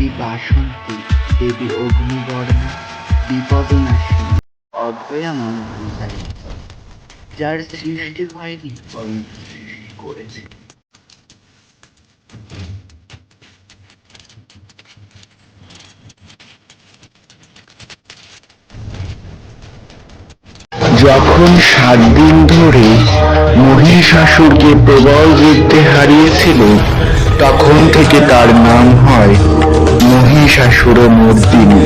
দেবী বাসন্তী, দেবী অগ্নিবর্ণা বিপদনাশিনী অদ্বয়া মনোহরী যার সৃষ্টি হয়নি বরং সৃষ্টি করেছে। যখন সাত দিন ধরে মহিষাসুরকে প্রবল যুদ্ধে হারিয়েছিল তখন থেকে তার নাম হয় মহিষাসুর মর্দিনী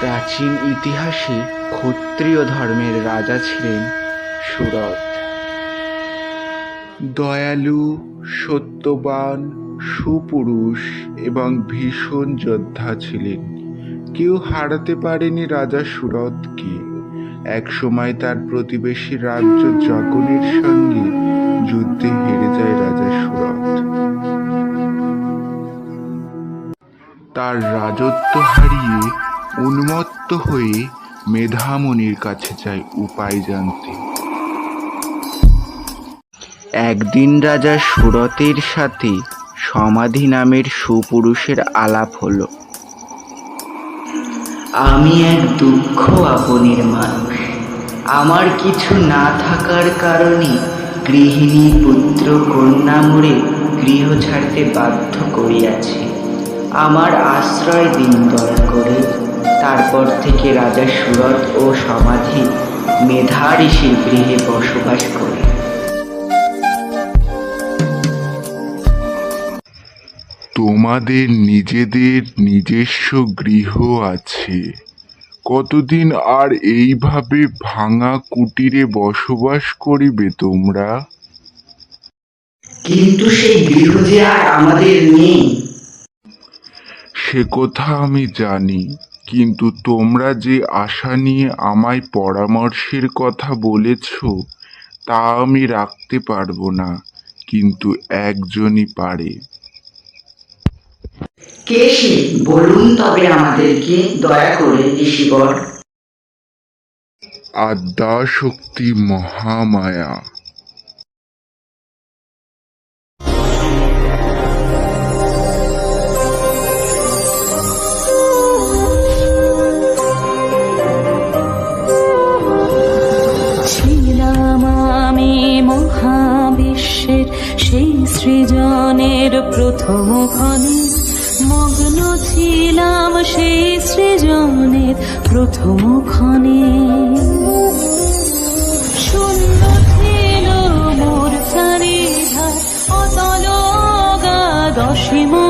প্রাচীন ইতিহাসে ক্ষত্রিয় ধর্মের রাজা ছিলেন সুরত দয়ালু, সত্যবান, সুপুরুষ এবং ভীষণ যোদ্ধা ছিলেন। কেউ হারাতে পারেনি রাজা সুরতকে একসময় তার প্রতিবেশী রাজ্য জগনের সঙ্গে যুদ্ধে হেরে যায় রাজা সুরত তার রাজত্ব হারিয়ে উন্মত্ত হয়ে মেধামণির কাছে যায় উপায় জানতে। একদিন রাজা সুরতের সাথে সমাধি নামের সুপুরুষের আলাপ হলো। আমি এক দুঃখ আপনের মানুষ। আমার কিছু না থাকার কারণে গৃহিণী পুত্র কন্যা মরে গৃহ ছাড়তে বাধ্য করিয়াছে। আমার আশ্রয় দিন দয়া করে। তারপর থেকে রাজা সুরত ও সমাধি মেধা ঋষির গৃহে বসবাস করে। তোমাদের নিজেদের নিজস্ব গৃহ আছে। কতদিন আর এইভাবে ভাঙা কুটিরে বসবাস করিবে তোমরা? কিন্তু সেই গৃহ যে আর আমাদের নেই। সে কথা আমি জানি কিন্তু তোমরা যে আশা নিয়ে আমায় পরামর্শের কথা বলেছ তা আমি রাখতে পারব না কিন্তু একজনই পারে। কে সে? বলুন তবে আমাদেরকে দয়া করে ঋষিবর আদ্যা শক্তি মহামায়া সেই সৃজনের প্রথম ক্ষণে মগ্ন ছিলাম সেই সৃজনের প্রথম ক্ষণে। শূন্য ছিল মোর চারিধার অতল দশম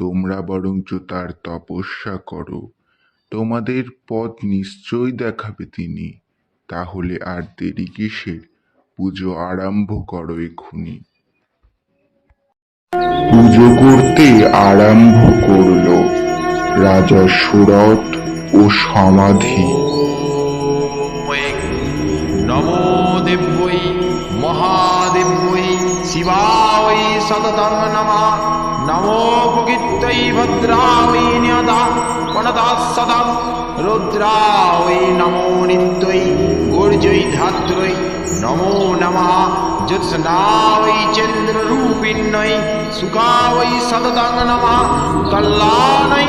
তোমরা বরঞ্চ তার তপস্যা করো। তোমাদের পথ নিশ্চয় দেখাবে তিনি। তাহলে আর দেরি কিসের? পুজো আরম্ভ করো এক্ষুনি। পুজো করতে আরম্ভ করল রাজা সুরত ও সমাধি। নমো দিব্যৈ, মহাদিব্যৈ, শিবায় সততং নমঃ। নমো भद्रावै न्यदा নিয়তা सदा। रुद्रावै नमो নমো गुर्जै গুর্জৈ ধাত্রৈ নমো নমঃ জ্যোৎস্নায় सुखावै সুখায় नमः নমঃ কল্যাণৈ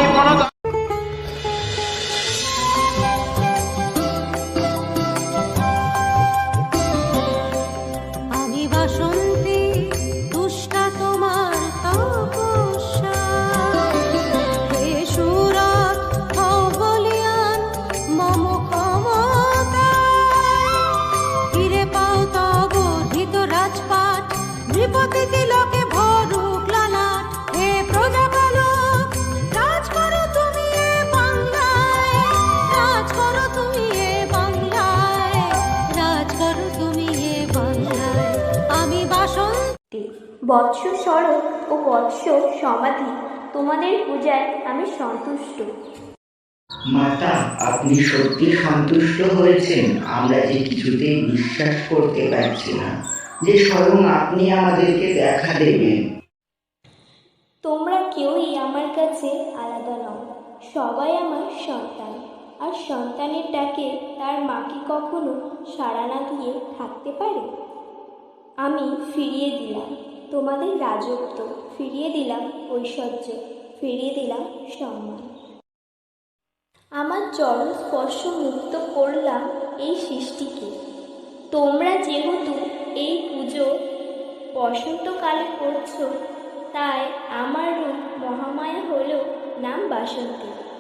বৎস স্মরণ ও বৎস সমাধি তোমাদের পূজায় আমি সন্তুষ্ট। মাতা আপনি সত্যি সন্তুষ্ট হয়েছেন। আমরা যে কিছুতেই বিশ্বাস করতে পারছি না। যে স্বয়ং আপনি আমাদেরকে দেখা দেবেন। তোমরা কেউই আমার কাছে আলাদা নও। সবাই আমার সন্তান। আর সন্তানের ডাকে তার মাকে কখনো সাড়া না দিয়ে থাকতে পারে? আমি ফিরিয়ে দিলাম। তোমাদের রাজত্ব, ফিরিয়ে দিলাম ঐশ্বর্য, ফিরিয়ে দিলাম সম্মান। আমার চরণ স্পর্শ মুক্ত করলাম এই সৃষ্টিকে। তোমরা যেহেতু এই পুজো বসন্তকালে করছ, তাই আমার রূপ মহামায়া হলো নাম বাসন্তী।